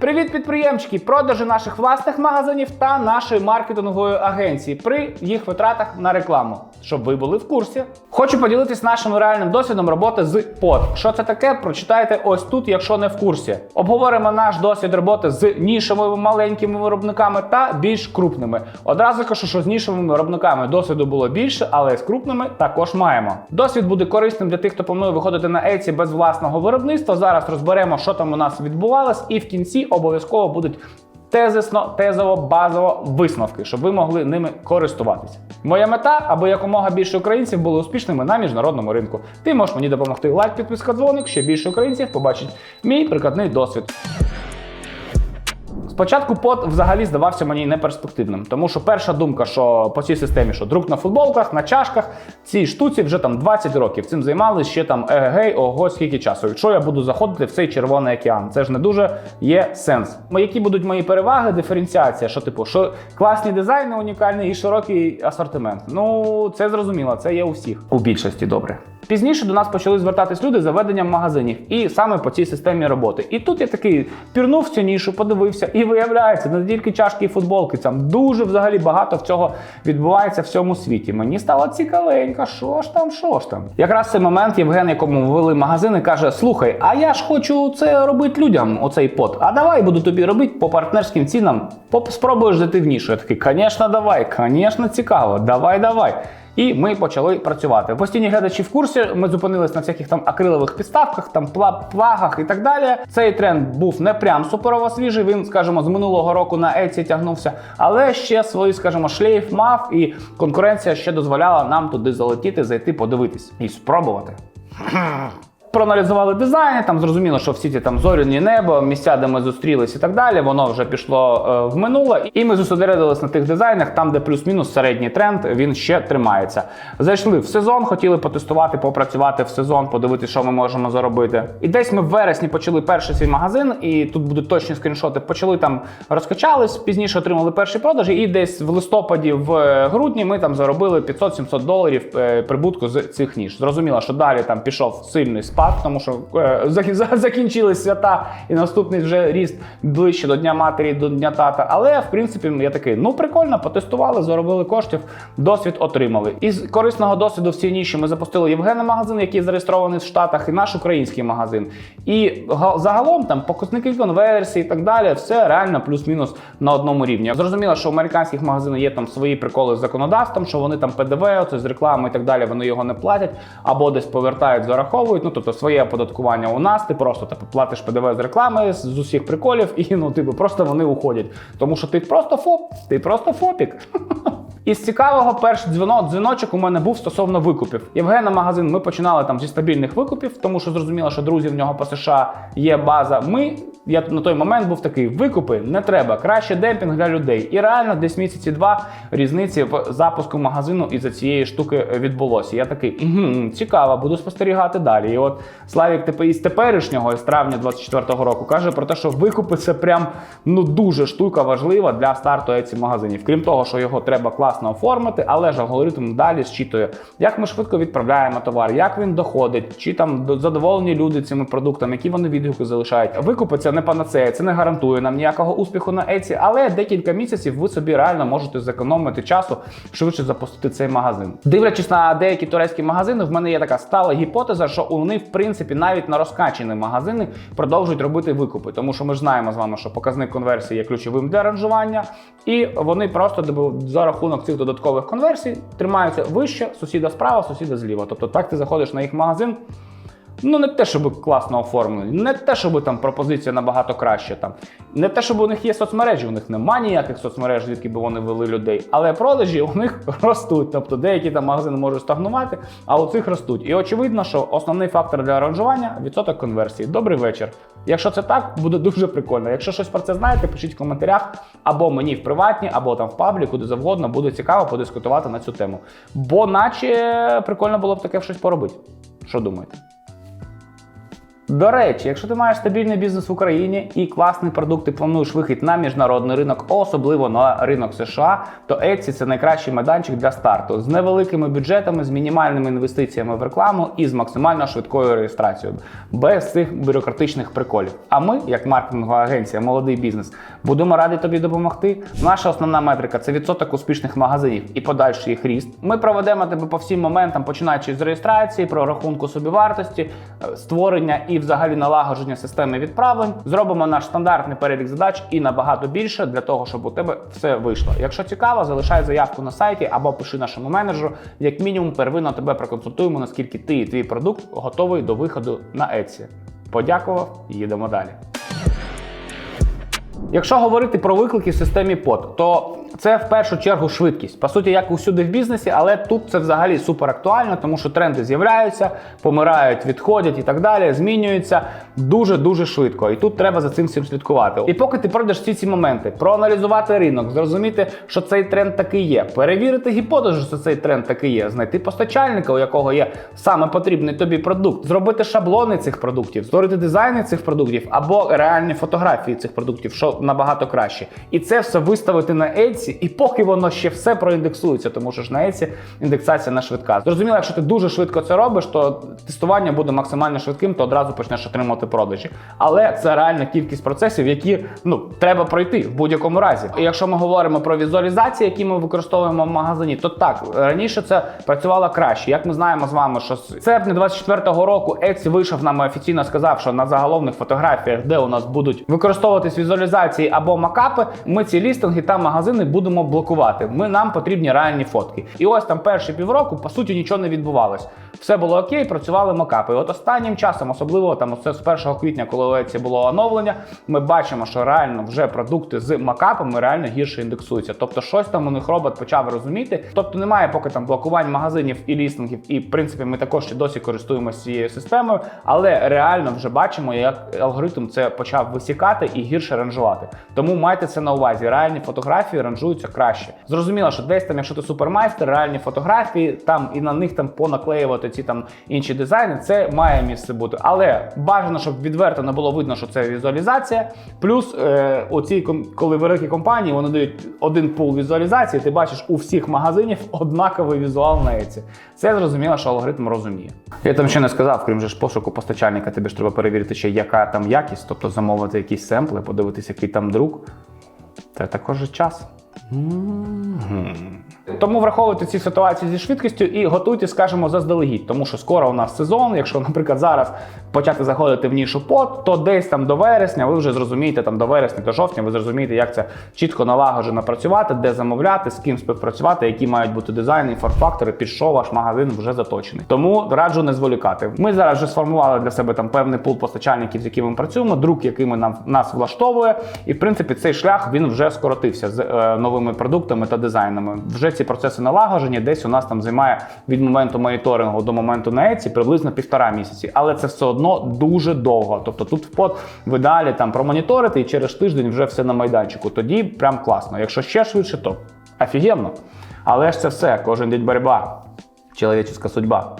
Привіт, підприємчики! Продажі наших власних магазинів та нашої маркетингової агенції при їх витратах на рекламу, щоб ви були в курсі. Хочу поділитись нашим реальним досвідом роботи з под. Що це таке? Прочитайте ось тут, якщо не в курсі. Обговоримо наш досвід роботи з нішевими маленькими виробниками та більш крупними. Одразу кажу, що з нішевими виробниками досвіду було більше, але з крупними також маємо. Досвід буде корисним для тих, хто планує виходити на Etsy без власного виробництва. Зараз розберемо, що там у нас відбувалось, і в кінці обов'язково будуть тезисно, тезово, базово висновки, щоб ви могли ними користуватися. Моя мета, аби якомога більше українців були успішними на міжнародному ринку. Ти можеш мені допомогти лайк, підписка, дзвоник, ще більше українців побачить мій прикладний досвід. Спочатку под взагалі здавався мені неперспективним, тому що перша думка, що по цій системі, що друк на футболках, на чашках, цій штуці вже там 20 років. Цим займалися ще там егегей, ого, скільки часу. Якщо я буду заходити в цей червоний океан, це ж не дуже є сенс. Які будуть мої переваги, диференціація, що типу, що класні дизайни, унікальний і широкий асортимент. Ну це зрозуміло, це є у всіх. У більшості добре. Пізніше до нас почали звертатись люди за веденням магазинів, і саме по цій системі роботи. І тут я такий пірнув цю нішу, подивився, і виявляється, не тільки чашки і футболки, там дуже взагалі багато в цього відбувається в всьому світі. Мені стало цікавенько, що ж там, що ж там. Якраз цей момент Євген, якому ввели магазини, каже: Слухай, а я ж хочу це робити людям, оцей пот. А давай буду тобі робити по партнерським цінам. Спробуєш нішу. Я такий, звісно, давай, звісно, цікаво, давай, давай. І ми почали працювати. Постійні глядачі в курсі. Ми зупинились на всяких там акрилових підставках, там плагах і так далі. Цей тренд був не прям суперово свіжий. Він, скажімо, з минулого року на Еці тягнувся, але ще свої, скажімо, шлейф мав, і конкуренція ще дозволяла нам туди залетіти, зайти, подивитись і спробувати. Проаналізували дизайни, там зрозуміло, що всі ці там зоряні небо, місця, де ми зустрілись і так далі, воно вже пішло е, в минуле. І ми зосередились на тих дизайнах, там, де плюс-мінус середній тренд, він ще тримається. Зайшли в сезон, хотіли потестувати, попрацювати в сезон, подивитися, що ми можемо заробити. І десь ми в вересні почали перший свій магазин, і тут будуть точні скріншоти. Почали там розкачались, пізніше отримали перші продажі, і десь в листопаді, в е, грудні ми там заробили 500-700 доларів е, прибутку з цих ніж. Зрозуміло, що далі там пішов сильний спад, тому що е, закінчились свята, і наступний вже ріст ближче до Дня матері, до Дня тата. Але в принципі я такий, ну прикольно, потестували, заробили коштів, досвід отримали. Із корисного досвіду в цій ніші ми запустили Євгена магазин, який зареєстрований в Штатах, і наш український магазин. І загалом там показники конверсії і так далі, все реально плюс-мінус на одному рівні. Зрозуміло, що в американських магазинах є там свої приколи з законодавством, що вони там ПДВ, оце з реклами і так далі, вони його не платять або десь повертають, зараховують. Ну тобто своє оподаткування у нас. Ти просто типу, платиш ПДВ з реклами з усіх приколів, і ну типу просто вони уходять. Тому що ти просто ФОП, ти просто ФОПік. Із цікавого перший дзвінок, дзвіночок у мене був стосовно викупів. Євгена магазин ми починали там зі стабільних викупів, тому що зрозуміло, що друзі в нього по США є база. Ми я на той момент був такий: викупи не треба, краще демпінг для людей. І реально десь місяці два різниці в запуску магазину із за цієї штуки відбулося. Я такий, угу, цікаво, буду спостерігати далі. І от Славік тепер із теперішнього, із травня 24-го року, каже про те, що викупи це прям ну дуже штука важлива для старту ці магазинів. Крім того, що його треба класно оформити, але ж алгоритм далі зчитує, як ми швидко відправляємо товар, як він доходить, чи там задоволені люди цими продуктами, які вони відгуки залишають. Викупи це не панацея, це не гарантує нам ніякого успіху на Еці, але декілька місяців ви собі реально можете зекономити часу швидше запустити цей магазин. Дивлячись на деякі турецькі магазини, в мене є така стала гіпотеза, що вони в принципі навіть на розкачені магазини продовжують робити викупи, тому що ми ж знаємо з вами, що показник конверсії є ключовим для ранжування, і вони просто за рахунок цих додаткових конверсій тримаються вище, сусіда справа, сусіда зліва. Тобто так ти заходиш на їх магазин. Ну, не те, щоб класно оформлені, не те, щоб там пропозиція набагато краще. Там. Не те, щоб у них є соцмережі, у них немає ніяких соцмереж, звідки би вони вели людей. Але продажі у них ростуть. Тобто деякі там магазини можуть стагнувати, а у цих ростуть. І очевидно, що основний фактор для аранжування відсоток конверсії. Добрий вечір. Якщо це так, буде дуже прикольно. Якщо щось про це знаєте, пишіть в коментарях або мені в приватні, або там в паблі, куди завгодно, буде цікаво подискутувати на цю тему. Бо наче прикольно було б таке щось поробити. Що думаєте? До речі, якщо ти маєш стабільний бізнес в Україні і класний продукт, ти плануєш вихід на міжнародний ринок, особливо на ринок США, то Etsy – це найкращий майданчик для старту з невеликими бюджетами, з мінімальними інвестиціями в рекламу і з максимально швидкою реєстрацією, без цих бюрократичних приколів. А ми, як маркетингова агенція, молодий бізнес, будемо раді тобі допомогти. Наша основна метрика це відсоток успішних магазинів і подальший їх ріст. Ми проведемо тебе по всім моментам, починаючи з реєстрації, прорахунку собівартості, е, створення і взагалі налагодження системи відправлень. Зробимо наш стандартний перелік задач і набагато більше для того, щоб у тебе все вийшло. Якщо цікаво, залишай заявку на сайті або пиши нашому менеджеру. Як мінімум, первинно тебе проконсультуємо, наскільки ти і твій продукт готовий до виходу на Etsy. Подякував, їдемо далі. Якщо говорити про виклики в системі ПОТ, то це в першу чергу швидкість. По суті, як усюди в бізнесі, але тут це взагалі супер актуально, тому що тренди з'являються, помирають, відходять і так далі, змінюються дуже-дуже швидко. І тут треба за цим всім слідкувати. І поки ти пройдеш всі ці моменти, проаналізувати ринок, зрозуміти, що цей тренд такий є, перевірити гіпотезу, що цей тренд такий є, знайти постачальника, у якого є саме потрібний тобі продукт, зробити шаблони цих продуктів, створити дизайни цих продуктів або реальні фотографії цих продуктів, що набагато краще. І це все виставити на Etsy, і поки воно ще все проіндексується, тому що ж на Etsy індексація не швидка. Зрозуміло, якщо ти дуже швидко це робиш, то тестування буде максимально швидким, то одразу почнеш отримувати продажі. Але це реальна кількість процесів, які ну треба пройти в будь-якому разі. І якщо ми говоримо про візуалізації, які ми використовуємо в магазині, то так раніше це працювало краще. Як ми знаємо з вами, що з серпня 24-го року Etsy вийшов нам офіційно сказав, що на заголовних фотографіях, де у нас будуть використовуватись візуалізації або макапи, ми ці лістинги та магазини будемо блокувати. Ми нам потрібні реальні фотки. І ось там перші півроку по суті нічого не відбувалось. Все було окей, працювали макапи. І от останнім часом, особливо там оце з 1 квітня, коли у було оновлення, ми бачимо, що реально вже продукти з макапами реально гірше індексуються. Тобто, щось там у них робот почав розуміти. Тобто немає поки там блокувань магазинів і лістингів. І в принципі ми також ще досі користуємося цією системою, але реально вже бачимо, як алгоритм це почав висікати і гірше ранжувати. Тому майте це на увазі. Реальні фотографії ранжуються краще. Зрозуміло, що десь там, якщо ти супермайстер, реальні фотографії, там і на них там понаклеювати ці там інші дизайни, це має місце бути. Але бажано, щоб відверто не було видно, що це візуалізація. Плюс е, оці коли великі компанії вони дають один пул візуалізації, ти бачиш у всіх магазинів однаковий візуал на Etsy. Це зрозуміло, що алгоритм розуміє. Я там ще не сказав, крім же ж пошуку постачальника, тобі ж треба перевірити ще, яка там якість, тобто замовити якісь семпли, подивитися, який там друк. Це також час. Тому враховуйте ці ситуації зі швидкістю і готуйте, скажімо, заздалегідь, тому що скоро у нас сезон. Якщо, наприклад, зараз почати заходити в нішу пот, то десь там до вересня ви вже зрозумієте, там до вересня, до жовтня, ви зрозумієте, як це чітко налагоджено працювати, де замовляти, з ким співпрацювати, які мають бути дизайни, форфактори, під що ваш магазин вже заточений. Тому раджу не зволікати. Ми зараз вже сформували для себе там певний пул постачальників, з якими ми працюємо, друк, якими нам нас влаштовує. І в принципі цей шлях він вже скоротився з е, новими продуктами та дизайнами. Вже ці процеси налагоджені. Десь у нас там займає від моменту моніторингу до моменту на Еці приблизно півтора місяці, але це все одно дуже довго. Тобто тут в под ви далі там промоніторите і через тиждень вже все на майданчику. Тоді прям класно. Якщо ще швидше, то офігенно. Але ж це все, кожен день боротьба. Чоловічська судьба.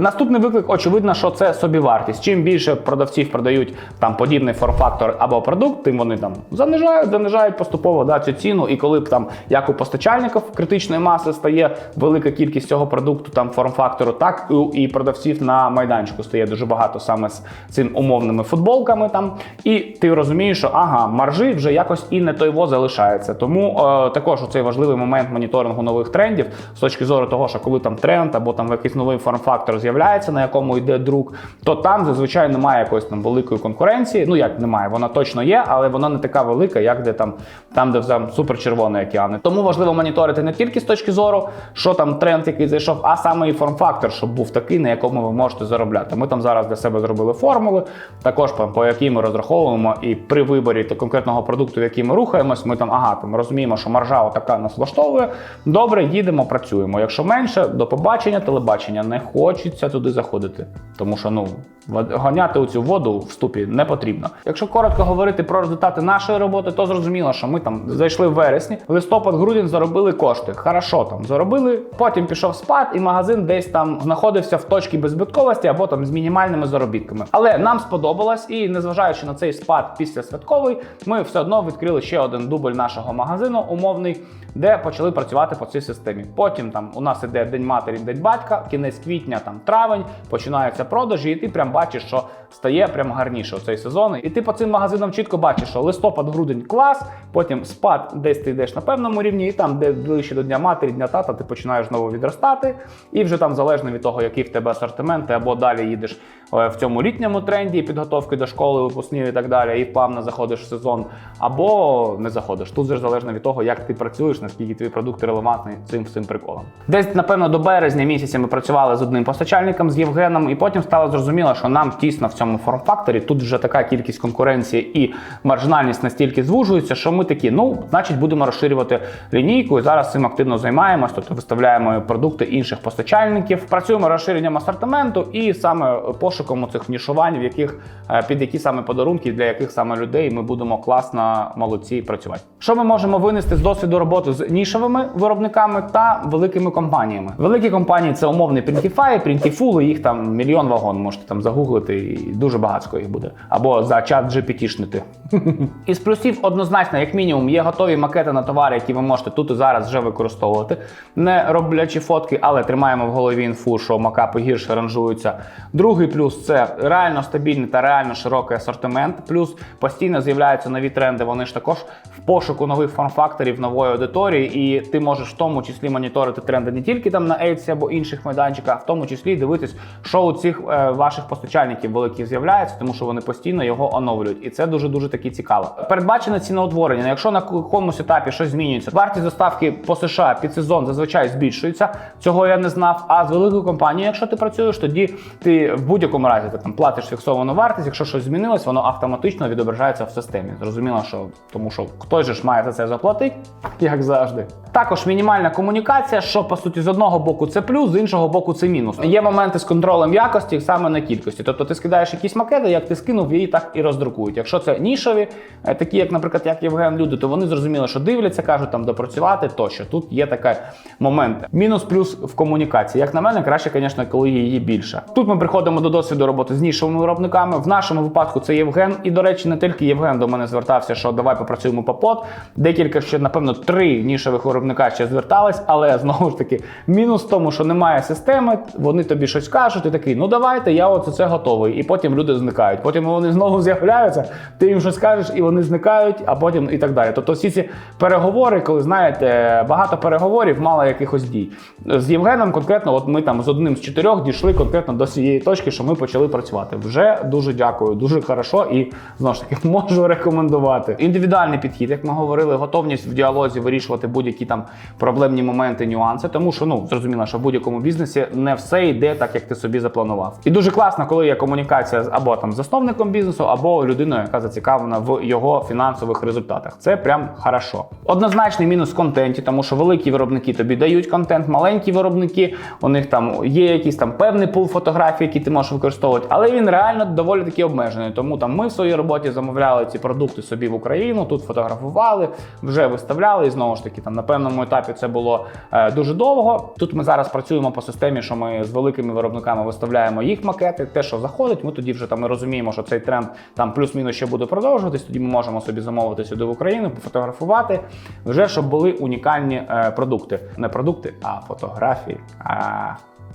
Наступний виклик, очевидно, що це собівартість. Чим більше продавців продають там подібний форм-фактор або продукт, тим вони там занижають, занижають поступово да, цю ціну. І коли б там як у постачальників критичної маси стає велика кількість цього продукту, там форм-фактору, так і продавців на майданчику стає дуже багато саме з цим умовними футболками. Там і ти розумієш, що ага, маржі вже якось і не той во залишається. Тому е, також цей важливий момент моніторингу нових трендів з точки зору того, що коли там тренд або там якийсь новий форм-фактор з'являється, на якому йде друк, то там зазвичай немає якоїсь там великої конкуренції. Ну як немає, вона точно є, але вона не така велика, як де там, там де там суперчервоні океани. Тому важливо моніторити не тільки з точки зору, що там тренд, який зайшов, а саме і форм-фактор, щоб був такий, на якому ви можете заробляти. Ми там зараз для себе зробили формули, також по якій ми розраховуємо, і при виборі конкретного продукту, в який ми рухаємось, ми там ага, там розуміємо, що маржа отака нас влаштовує. Добре, їдемо, працюємо. Якщо менше. Менше, до побачення, телебачення не хочеться туди заходити. Тому що ну гоняти у цю воду в ступі не потрібно. Якщо коротко говорити про результати нашої роботи, то зрозуміло, що ми там зайшли в вересні, листопад-грудень заробили кошти. Хорошо там заробили. Потім пішов спад, і магазин десь там знаходився в точці беззбитковості або там з мінімальними заробітками. Але нам сподобалось, і незважаючи на цей спад після святковий, ми все одно відкрили ще один дубль нашого магазину умовний, де почали працювати по цій системі. Потім там у нас іде День матері, День батька, кінець квітня, там травень, починаються продажі, і ти прям бачиш, що стає прям гарніше цей сезон. І ти по цим магазинам чітко бачиш, що листопад, грудень клас, потім спад, десь ти йдеш на певному рівні, і там, де ближче до Дня матері, Дня тата, ти починаєш знову відростати. І вже там залежно від того, який в тебе асортимент, ти або далі їдеш в цьому літньому тренді підготовки до школи, випускнів і так далі, і плавно заходиш в сезон, або не заходиш. Тут вже залежно від того, як ти працюєш, наскільки твої продукти релевантні цим всім приколам. Десь, напевно, до березня місяця ми працювали з одним постачальником з Євгеном, і потім стало зрозуміло, що нам тісно в цьому форм-факторі. Тут вже така кількість конкуренції і маржинальність настільки звужується, що ми такі, ну, значить, будемо розширювати лінійку. І зараз цим активно займаємось, тобто виставляємо продукти інших постачальників, працюємо розширенням асортименту і саме пошуком цих нішувань, в яких е, під які саме подарунки, для яких саме людей ми будемо класно молодці працювати. Що ми можемо винести з досвіду роботи з нішовими виробниками та великими компаніями? Великі компанії це умовний Printify, Printiful, їх там мільйон вагон. Можете там загуглити, і дуже багатсько їх буде. Або за чат GPT-шнити. Із плюсів однозначно, як мінімум, є готові макети на товари, які ви можете тут і зараз вже використовувати, не роблячи фотки, але тримаємо в голові інфу, що макапи гірше ранжуються. Другий плюс це реально стабільний та реально широкий асортимент. Плюс постійно з'являються нові тренди. Вони ж також в пошуку нових форм-факторів, нової аудиторії, і ти можеш в тому числі моніторити тренди не тільки там на Etsy або інших майданчиках, а в тому числі дивитись, що у цих е, ваших постачальників великих з'являється, тому що вони постійно його оновлюють, і це дуже дуже таки цікаво. Передбачене ціноутворення. Якщо на якомусь етапі щось змінюється, вартість доставки по США під сезон зазвичай збільшується. Цього я не знав. А з великою компанією, якщо ти працюєш, тоді ти в будь-якому разі ти там платиш фіксовану вартість. Якщо щось змінилось, воно автоматично відображається в системі. Зрозуміло, що тому що хтось же ж має за це заплатити, як завжди. Також мінімальна комунікація, що по суті з одного боку це плюс, з іншого боку це мінус. Є моменти з контролем якості саме на кількості. Тобто ти скидаєш якісь макети, як ти скинув, її так і роздрукують. Якщо це нішові, е, такі як, наприклад, як Євген, люди, то вони зрозуміли, що дивляться, кажуть там допрацювати тощо. Тут є такий момент. Мінус плюс в комунікації. Як на мене, краще, звісно, коли її більше. Тут ми приходимо до досвіду роботи з нішовими виробниками. В нашому випадку це Євген. І, до речі, не тільки Євген до мене звертався, що давай попрацюємо по под. Декілька ще, напевно, три нішових виробника ще звертались, але знову ж таки, мінус в тому, що немає системи, вони тобі щось кажуть, і такий, ну давайте, я оце це готовий. І потім люди зникають. Потім вони знову з'являються, ти їм щось кажеш, і вони зникають, а потім і так далі. Тобто всі ці переговори, коли знаєте, багато переговорів, мало якихось дій. З Євгеном конкретно, от ми там з одним з чотирьох дійшли конкретно до цієї точки, що ми почали працювати. Вже дуже дякую, дуже хорошо і знову ж таки можу рекомендувати. Індивідуальний підхід, як ми говорили, готовність в діалозі вирішувати будь-які там проблемні моменти, нюанси, тому що ну зрозуміло, що в будь-якому бізнесі не все йде так, як ти собі запланував. І дуже класно, коли є комунікація з або там засновником бізнесу, або людиною, яка зацікавлена в його фінансових результатах. Це прям хорошо. Однозначний мінус в контенті, тому що великі виробники тобі дають контент, маленькі виробники, у них там є якийсь там певний пул фотографій, які ти можеш використовувати, але він реально доволі таки обмежений. Тому там ми в своїй роботі замовляли ці продукти собі в Україну, тут фотографували, вже виставляли. І знову ж таки, там на певному етапі це було е, дуже довго. Тут ми зараз працюємо по системі, що ми з великими виробниками виставляємо їх макети. Те, що заходить, ми тоді вже там ми розуміємо, що цей тренд там плюс-мінус ще буде продовжуватись. Тоді ми можемо собі замовити сюди в Україну, пофотографувати, вже щоб були унікальні е, продукти. Не продукти, а фотографії. А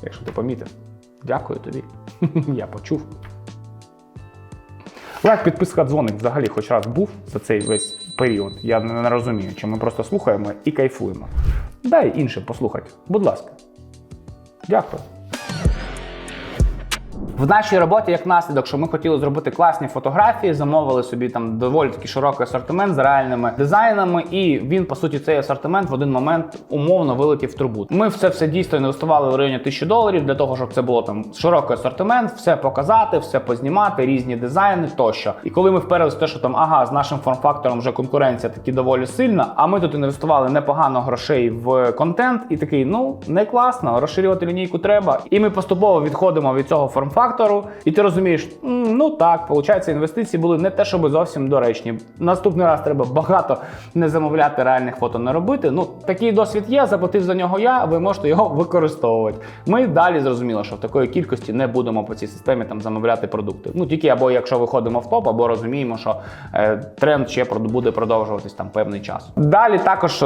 якщо ти помітив, дякую тобі. Я почув. Лайк, підписка, дзвоник взагалі хоч раз був за цей весь період. Я не, розумію, чи ми просто слухаємо і кайфуємо. Дай іншим послухати, будь ласка. Дякую. В нашій роботі, як наслідок, що ми хотіли зробити класні фотографії, замовили собі там доволі такий широкий асортимент з реальними дизайнами, і він, по суті, цей асортимент в один момент умовно вилетів в трубу. Ми в це все дійсно інвестували в районі 1000 доларів для того, щоб це було там широкий асортимент, все показати, все познімати, різні дизайни тощо. І коли ми вперлися в те, що там ага, з нашим форм-фактором вже конкуренція таки доволі сильна, а ми тут інвестували непогано грошей в контент, і такий, ну не класно, розширювати лінійку треба. І ми поступово відходимо від цього форм-фактору, і ти розумієш, ну так, виходить, інвестиції були не те, щоб зовсім доречні. Наступний раз треба багато не замовляти реальних фото не робити. Ну такий досвід є, заплатив за нього я, ви можете його використовувати. Ми далі зрозуміли, що в такої кількості не будемо по цій системі там замовляти продукти. Ну тільки або якщо виходимо в топ, або розуміємо, що е, тренд ще буде продовжуватись там певний час. Далі також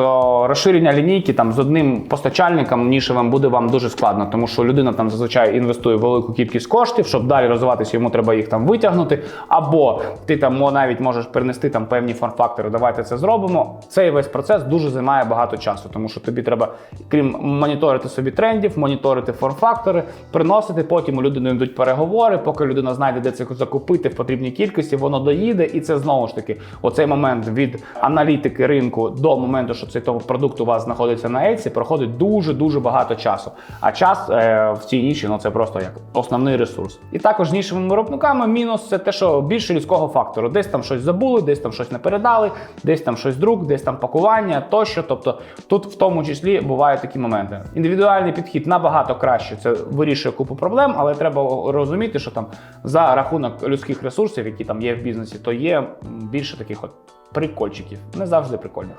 розширення лінійки там з одним постачальником нішевим буде вам дуже складно, тому що людина там зазвичай інвестує велику кількість коштів, щоб далі розвиватися, йому треба їх там витягнути. Або ти там навіть можеш перенести там певні форм-фактори. Давайте це зробимо. Цей весь процес дуже займає багато часу, тому що тобі треба, крім моніторити собі трендів, моніторити форм-фактори, приносити. Потім у людини йдуть переговори. Поки людина знайде, де це закупити в потрібній кількості, воно доїде, і це знову ж таки оцей момент від аналітики ринку до моменту, що цей продукт у вас знаходиться на Etsy, проходить дуже дуже багато часу. А час е, в цій ніші ну це просто як основний ресурс. І також з нішевими виробниками мінус це те, що більше людського фактору. Десь там щось забули, десь там щось не передали, десь там щось друк, десь там пакування тощо. Тобто тут в тому числі бувають такі моменти. Індивідуальний підхід набагато краще. Це вирішує купу проблем, але треба розуміти, що там за рахунок людських ресурсів, які там є в бізнесі, то є більше таких от прикольчиків, не завжди прикольних.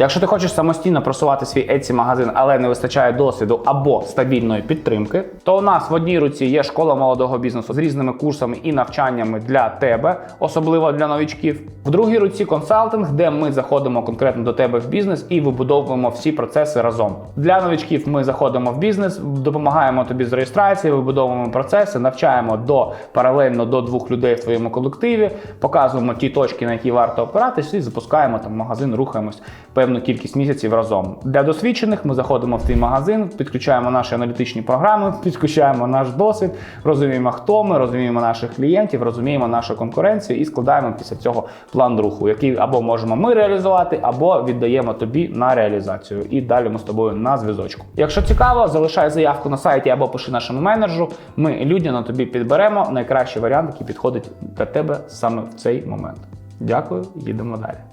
Якщо ти хочеш самостійно просувати свій Etsy магазин, але не вистачає досвіду або стабільної підтримки, то у нас в одній руці є школа молодого бізнесу з різними курсами і навчаннями для тебе, особливо для новічків. В другій руці консалтинг, де ми заходимо конкретно до тебе в бізнес і вибудовуємо всі процеси разом. Для новічків ми заходимо в бізнес, допомагаємо тобі з реєстрацією, вибудовуємо процеси, навчаємо до паралельно до двох людей в твоєму колективі, показуємо ті точки, на які варто опиратись, і запускаємо там магазин, рухаємось певну кількість місяців разом. Для досвідчених ми заходимо в твій магазин, підключаємо наші аналітичні програми, підключаємо наш досвід, розуміємо, хто ми, розуміємо наших клієнтів, розуміємо нашу конкуренцію і складаємо після цього план руху, який або можемо ми реалізувати, або віддаємо тобі на реалізацію. І далі ми з тобою на зв'язочку. Якщо цікаво, залишай заявку на сайті або пиши нашому менеджеру. Ми людяно тобі підберемо найкращий варіант, який підходить для тебе саме в цей момент. Дякую, їдемо далі.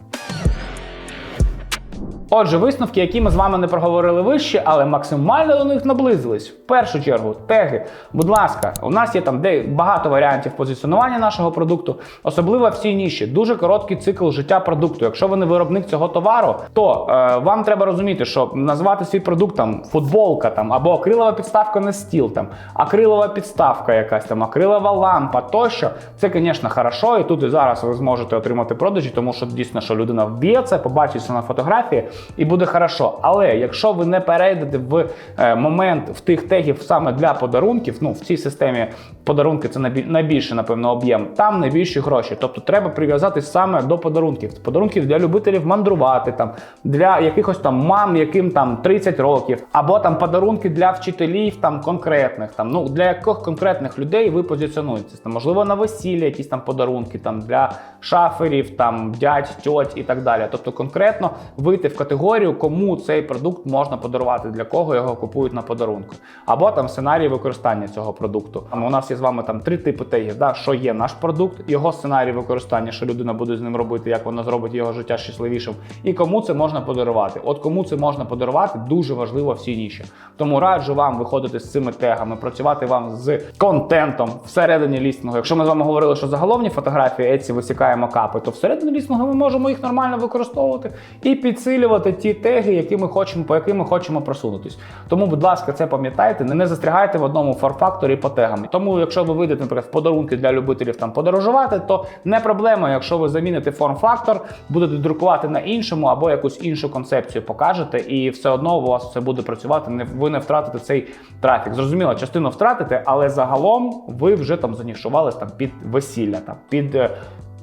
Отже, висновки, які ми з вами не проговорили вище, але максимально до них наблизились. В першу чергу, теги. Будь ласка, у нас є там де багато варіантів позиціонування нашого продукту, особливо в цій ніші. Дуже короткий цикл життя продукту. Якщо ви не виробник цього товару, то е, вам треба розуміти, що назвати свій продукт там футболка там або акрилова підставка на стіл, там акрилова підставка, якась там акрилова лампа тощо. Це, звісно, хорошо, і тут і зараз ви зможете отримати продажі, тому що дійсно, що людина вб'є це, побачить це на фотографії, і буде хорошо. Але якщо ви не перейдете в е, момент в тих тегів саме для подарунків, ну в цій системі подарунки це найбі- найбільше, напевно, об'єм, там найбільші гроші. Тобто треба прив'язатись саме до подарунків. Подарунків для любителів мандрувати, там для якихось там мам, яким там 30 років, або там подарунки для вчителів там конкретних. Там ну для яких конкретних людей ви позиціонуєтесь. Там, можливо, на весілля якісь там подарунки, там для шаферів, там дядь, тьоть і так далі. Тобто конкретно вийти в категорію, кому цей продукт можна подарувати, для кого його купують на подарунку, або там сценарій використання цього продукту. У нас є з вами там три типи тегів, да, що є наш продукт, його сценарій використання, що людина буде з ним робити, як вона зробить його життя щасливішим, і кому це можна подарувати. От кому це можна подарувати, дуже важливо в цій ніші. Тому раджу вам виходити з цими тегами, працювати вам з контентом всередині лістингу. Якщо ми з вами говорили, що заголовні фотографії Etsy висікаємо капи, то всередині лістингу ми можемо їх нормально використовувати і підсилювати ті теги, які ми хочемо, по яким ми хочемо просунутись. Тому, будь ласка, це пам'ятайте, не, не застрягайте в одному форфакторі по тегам. Тому, якщо ви вийдете, наприклад, в подарунки для любителів там подорожувати, то не проблема, якщо ви заміните форм-фактор, будете друкувати на іншому або якусь іншу концепцію покажете, і все одно у вас все буде працювати. Не ви не втратите цей трафік. Зрозуміло, частину втратите, але загалом ви вже там занішувались там під весілля, там під. е,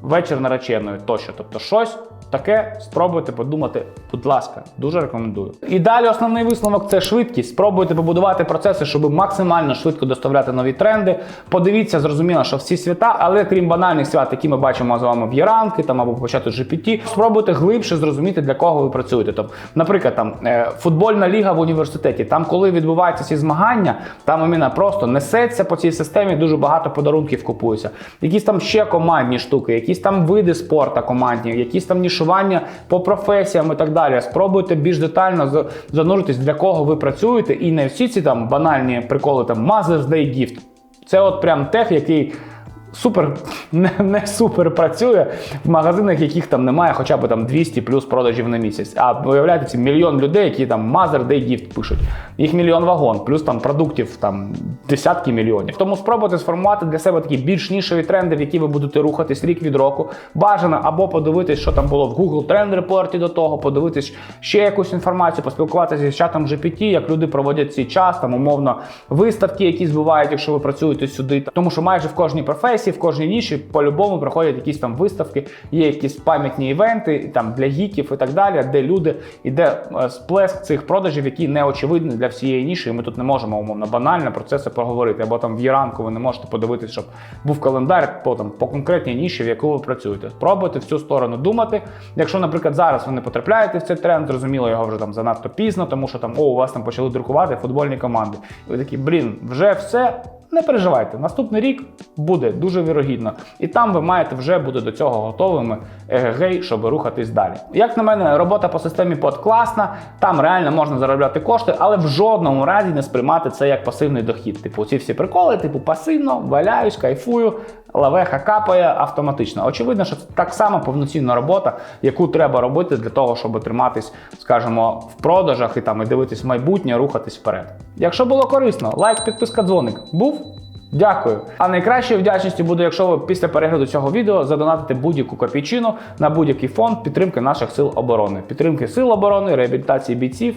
Вечір нареченої тощо, тобто щось таке спробуйте подумати, будь ласка, дуже рекомендую. І далі основний висновок це швидкість. Спробуйте побудувати процеси, щоб максимально швидко доставляти нові тренди. Подивіться, зрозуміло, що всі свята, але крім банальних свят, які ми бачимо з вами в Єранки там або почати GPT, спробуйте глибше зрозуміти, для кого ви працюєте. Тобто, наприклад, там е, футбольна ліга в університеті. Там, коли відбуваються ці змагання, там іменно просто несеться по цій системі, дуже багато подарунків купується. Якісь там ще командні штуки, якісь там види спорту командні, якісь там нішування по професіям і так далі. Спробуйте більш детально за- зануритись, для кого ви працюєте, і не всі ці там банальні приколи, там Mother's Day Gift. Це от прям тех, який супер не, не супер працює в магазинах, яких там немає хоча б там 200 плюс продажів на місяць. А виявляєте, ці мільйон людей, які там Mother Day Gift пишуть. Їх мільйон вагон, плюс там продуктів там десятки мільйонів. Тому спробуйте сформувати для себе такі більш нішеві тренди, в які ви будете рухатись рік від року. Бажано або подивитись, що там було в Google Trend Report до того, подивитись ще якусь інформацію, поспілкуватися з чатом GPT, як люди проводять цей час, там умовно виставки, які збувають, якщо ви працюєте сюди. Тому що майже в кожній професії, в кожній ніші по-любому проходять якісь там виставки, є якісь пам'ятні івенти там для гіків і так далі, де люди іде е, сплеск цих продажів, які не очевидні для всієї ніші. І ми тут не можемо умовно банально про це все поговорити. Або там в Єранку ви не можете подивитися, щоб був календар по там по конкретній ніші, в яку ви працюєте. Спробуйте в цю сторону думати. Якщо, наприклад, зараз ви не потрапляєте в цей тренд, зрозуміло його вже там занадто пізно, тому що там о, у вас там почали друкувати футбольні команди. І ви такі, блін, вже все. Не переживайте, наступний рік буде дуже вірогідно, і там ви маєте вже бути до цього готовими егегей, щоб рухатись далі. Як на мене, робота по системі под класна, там реально можна заробляти кошти, але в жодному разі не сприймати це як пасивний дохід. Типу, ці всі приколи, типу пасивно, валяюсь, кайфую, лавеха капає автоматично. Очевидно, що це так само повноцінна робота, яку треба робити для того, щоб триматись, скажімо, в продажах і там і дивитись в майбутнє, рухатись вперед. Якщо було корисно, лайк, підписка, дзвоник. Був? Дякую. А найкращою вдячністю буде, якщо ви після перегляду цього відео задонатите будь-яку копійчину на будь-який фонд підтримки наших сил оборони, підтримки сил оборони, реабілітації бійців,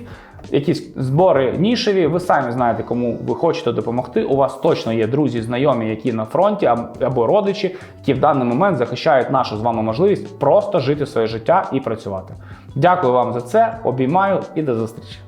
якісь збори нішеві. Ви самі знаєте, кому ви хочете допомогти. У вас точно є друзі, знайомі, які на фронті або родичі, які в даний момент захищають нашу з вами можливість просто жити своє життя і працювати. Дякую вам за це. Обіймаю і до зустрічі.